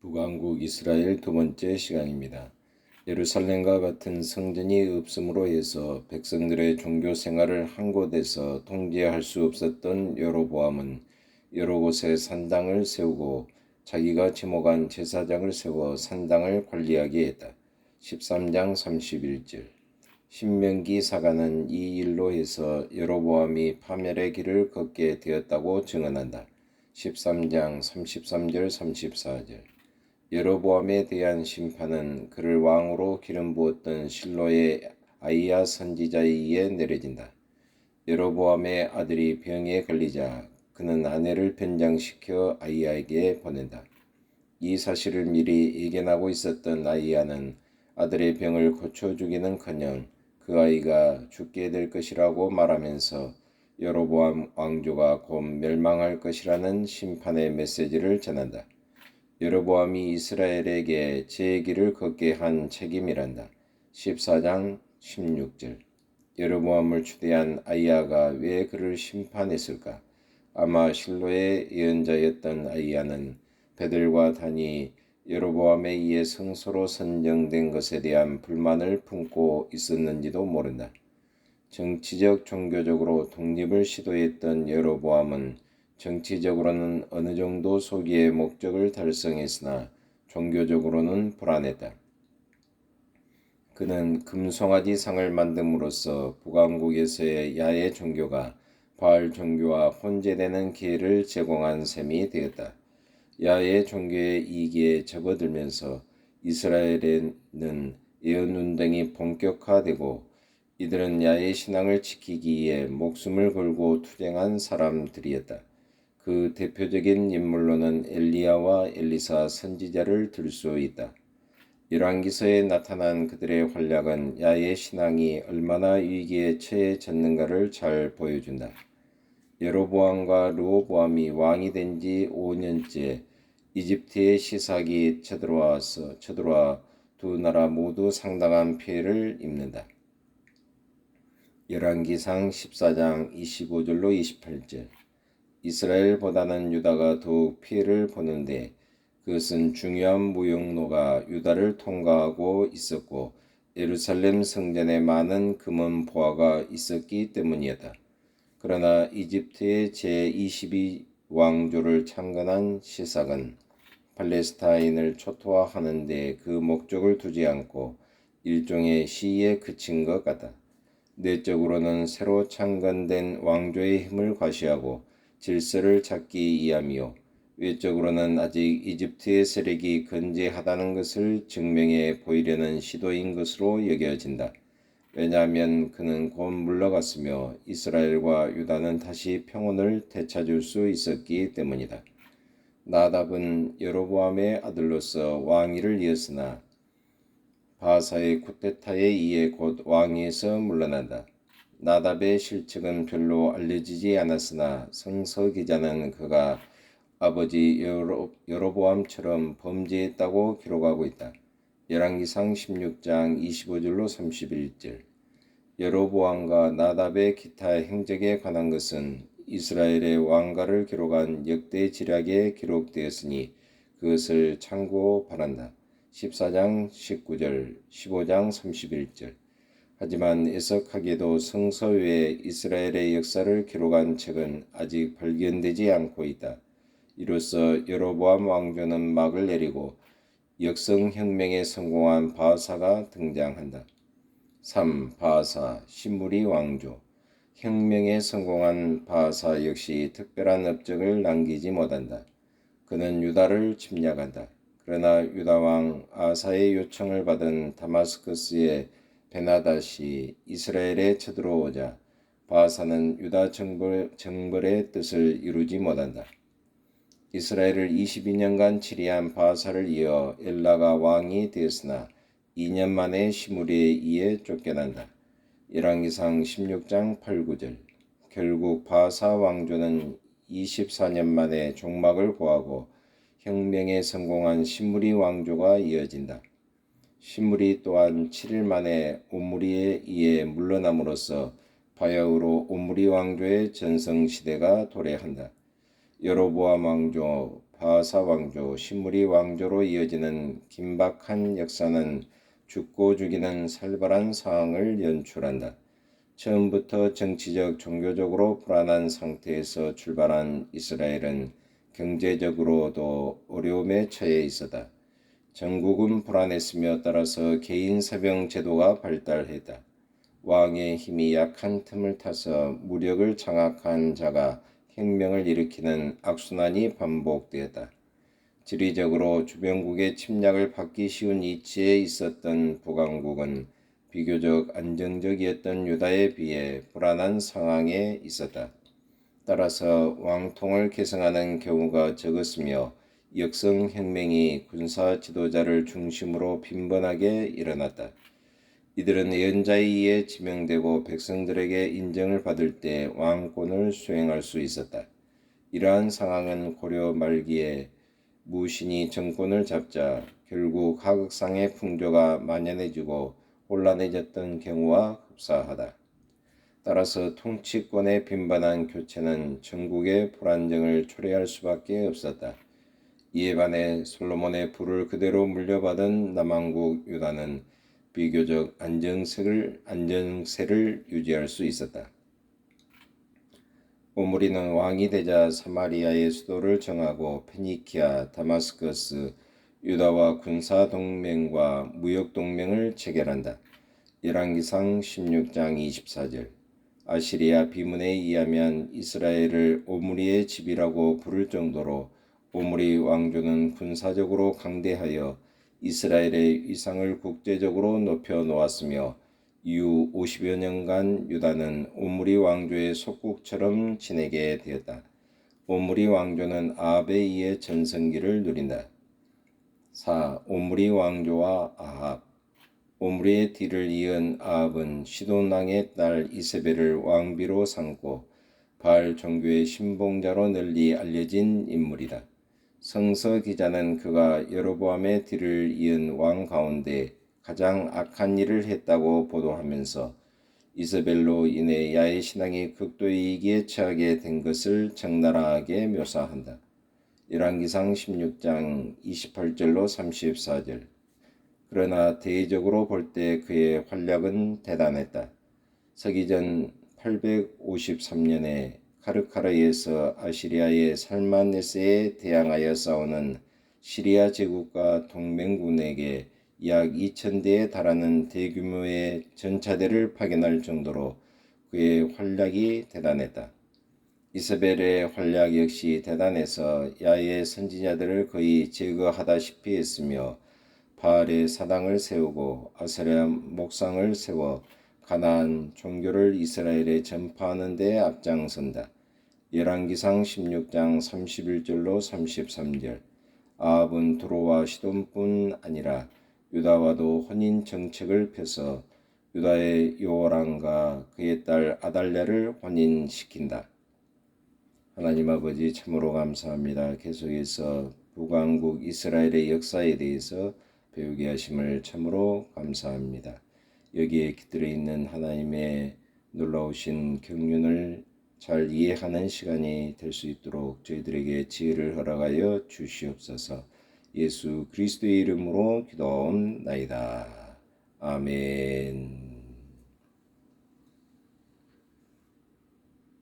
북왕국 이스라엘 두 번째 시간입니다. 예루살렘과 같은 성전이 없음으로 해서 백성들의 종교 생활을 한 곳에서 통제할 수 없었던 여로보암은 여러 곳에 산당을 세우고 자기가 지목한 제사장을 세워 산당을 관리하게 했다. 13장 31절 신명기 사가는 이 일로 해서 여로보암이 파멸의 길을 걷게 되었다고 증언한다. 13장 33절 34절 여로보암에 대한 심판은 그를 왕으로 기름 부었던 실로의 아이야 선지자에 의해 내려진다. 여로보암의 아들이 병에 걸리자 그는 아내를 변장시켜 아이야에게 보낸다. 이 사실을 미리 예견하고 있었던 아이야는 아들의 병을 고쳐주기는커녕 그 아이가 죽게 될 것이라고 말하면서 여로보암 왕조가 곧 멸망할 것이라는 심판의 메시지를 전한다. 여로보암이 이스라엘에게 제 길을 걷게 한 책임이란다. 14장 16절 여로보암을 추대한 아이야가 왜 그를 심판했을까? 아마 실로의 예언자였던 아이야는 베들과 단이 여로보암에 의해 성소로 선정된 것에 대한 불만을 품고 있었는지도 모른다. 정치적 종교적으로 독립을 시도했던 여로보암은 정치적으로는 어느 정도 소기의 목적을 달성했으나 종교적으로는 불안했다. 그는 금송아지 상을 만듦으로써 북왕국에서의 야외 종교가 바알 종교와 혼재되는 기회를 제공한 셈이 되었다. 야외 종교의 이기에 접어들면서 이스라엘에는 예언 운동이 본격화되고 이들은 야외 신앙을 지키기 위해 목숨을 걸고 투쟁한 사람들이었다. 그 대표적인 인물로는 엘리야와 엘리사 선지자를 들 수 있다. 열왕기서에 나타난 그들의 활약은 야의 신앙이 얼마나 위기에 처해 졌는가를 잘 보여준다. 여로보암과 르호보암이 왕이 된 지 5년째 이집트의 시삭이 쳐들어와서 쳐들어와 두 나라 모두 상당한 피해를 입는다. 열왕기상 14장 25절로 28절 이스라엘보다는 유다가 더욱 피해를 보는데 그것은 중요한 무용로가 유다를 통과하고 있었고 예루살렘 성전에 많은 금은 보화가 있었기 때문이었다. 그러나 이집트의 제22 왕조를 창건한 시삭은 팔레스타인을 초토화하는 데 그 목적을 두지 않고 일종의 시에 그친 것 같다. 내적으로는 새로 창건된 왕조의 힘을 과시하고 질서를 찾기 위함이요. 외적으로는 아직 이집트의 세력이 건재하다는 것을 증명해 보이려는 시도인 것으로 여겨진다. 왜냐하면 그는 곧 물러갔으며 이스라엘과 유다는 다시 평온을 되찾을 수 있었기 때문이다. 나답은 여로보암의 아들로서 왕위를 이었으나 바사의 쿠데타에 의해 곧 왕위에서 물러난다. 나답의 실책은 별로 알려지지 않았으나 성서 기자는 그가 아버지 여로, 여로보암처럼 범죄했다고 기록하고 있다. 열왕기상 16장 25절로 31절 여로보암과 나답의 기타 행적에 관한 것은 이스라엘의 왕가를 기록한 역대 지략에 기록되었으니 그것을 참고 바란다. 14장 19절, 15장 31절 하지만 애석하게도 성서 외에 이스라엘의 역사를 기록한 책은 아직 발견되지 않고 있다. 이로써 여로보암 왕조는 막을 내리고 역성혁명에 성공한 바사가 등장한다. 3. 바사 신무리 왕조 혁명에 성공한 바사 역시 특별한 업적을 남기지 못한다. 그는 유다를 침략한다. 그러나 유다 왕 아사의 요청을 받은 다마스커스의 베나다시 이스라엘에 쳐들어오자 바사는 유다 정벌, 정벌의 뜻을 이루지 못한다. 이스라엘을 22년간 치리한 바사를 이어 엘라가 왕이 되었으나 2년 만에 시무리에 의해 쫓겨난다. 열왕기상 16장 8, 9절 결국 바사 왕조는 24년 만에 종막을 고하고 혁명에 성공한 시무리 왕조가 이어진다. 신물이 또한 7일 만에 오므리에 의해 물러남으로써 바야흐로 오므리 왕조의 전성 시대가 도래한다. 여로보암 왕조 바하사 왕조, 시므리 왕조로 이어지는 긴박한 역사는 죽고 죽이는 살벌한 상황을 연출한다. 처음부터 정치적, 종교적으로 불안한 상태에서 출발한 이스라엘은 경제적으로도 어려움에 처해 있었다. 전국은 불안했으며 따라서 개인 사병 제도가 발달했다. 왕의 힘이 약한 틈을 타서 무력을 장악한 자가 혁명을 일으키는 악순환이 반복되었다. 지리적으로 주변국의 침략을 받기 쉬운 위치에 있었던 북왕국은 비교적 안정적이었던 유다에 비해 불안한 상황에 있었다. 따라서 왕통을 계승하는 경우가 적었으며 역성혁명이 군사 지도자를 중심으로 빈번하게 일어났다. 이들은 예언자에 의해 지명되고 백성들에게 인정을 받을 때 왕권을 수행할 수 있었다. 이러한 상황은 고려 말기에 무신이 정권을 잡자 결국 하극상의 풍조가 만연해지고 혼란해졌던 경우와 흡사하다. 따라서 통치권의 빈번한 교체는 전국의 불안정을 초래할 수밖에 없었다. 이에 반해 솔로몬의 부를 그대로 물려받은 남왕국 유다는 비교적 안정세를, 안정세를 유지할 수 있었다. 오므리는 왕이 되자 사마리아의 수도를 정하고 페니키아, 다마스커스, 유다와 군사 동맹과 무역 동맹을 체결한다. 열왕기상 16장 24절 아시리아 비문에 의하면 이스라엘을 오므리의 집이라고 부를 정도로 오므리 왕조는 군사적으로 강대하여 이스라엘의 위상을 국제적으로 높여 놓았으며 이후 50여 년간 유다는 오므리 왕조의 속국처럼 지내게 되었다. 오므리 왕조는 아합에 의해 전성기를 누린다. 4. 오므리 왕조와 아합 오므리의 뒤를 이은 아합은 시돈 왕의 딸 이세벨을 왕비로 삼고 바알 종교의 신봉자로 널리 알려진 인물이다. 성서 기자는 그가 여로보암의 뒤를 이은 왕 가운데 가장 악한 일을 했다고 보도하면서 이세벨로 인해 야의 신앙이 극도의 위기에 처하게 된 것을 적나라하게 묘사한다. 열왕기상 16장 28절로 34절 그러나 대외적으로 볼 때 그의 활약은 대단했다. 서기전 853년에 카르카르에서 아시리아의 살만네스에 대항하여 싸우는 시리아 제국과 동맹군에게 약 2천 대에 달하는 대규모의 전차대를 파견할 정도로 그의 활약이 대단했다. 이스벨의 활약 역시 대단해서 야의 선지자들을 거의 제거하다시피 했으며 바알의 사당을 세우고 아세라 목상을 세워 가나안 종교를 이스라엘에 전파하는 데 앞장선다. 열왕기상 16장 31절로 33절 아합은 두로와 시돈뿐 아니라 유다와도 혼인 정책을 펴서 유다의 요호랑과 그의 딸 아달랴를 혼인시킨다. 하나님 아버지 참으로 감사합니다. 계속해서 북왕국 이스라엘의 역사에 대해서 배우게 하심을 참으로 감사합니다. 여기에 깃들어 있는 하나님의 놀라우신 경륜을 잘 이해하는 시간이 될 수 있도록 저희들에게 지혜를 허락하여 주시옵소서. 예수 그리스도의 이름으로 기도옵나이다. 아멘.